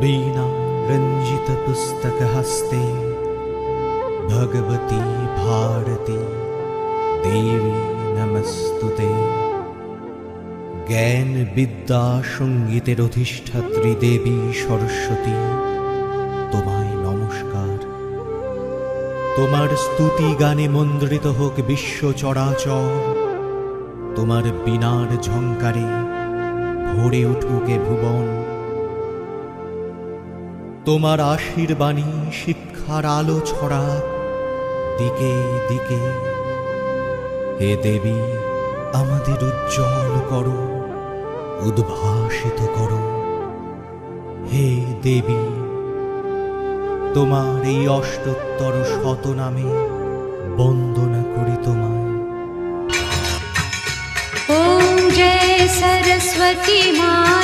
वीणा रञ्जितपुस्तकहस्ते भगवती भारती देवी নমস্তুতে জ্ঞান বিদ্যা সঙ্গীতের অধিষ্ঠাত্রী দেবী সরস্বতী তোমায় নমস্কার তোমার স্তুতি গানে মন্দ্রিত হোক বিশ্ব চরাচর তোমার বিনার ঝঙ্কারে ভরে উঠুকে ভুবন তোমার আশীর্বাণী শিক্ষার আলো ছড়া দিকে দিকে। হে দেবী, আমাদের উজ্জ্বল করো, উদ্ভাসিত করো। হে দেবী, তোমার এই অষ্টোত্তর শত নামে বন্দনা করি তোমায়। ওম জয় সরস্বতী মা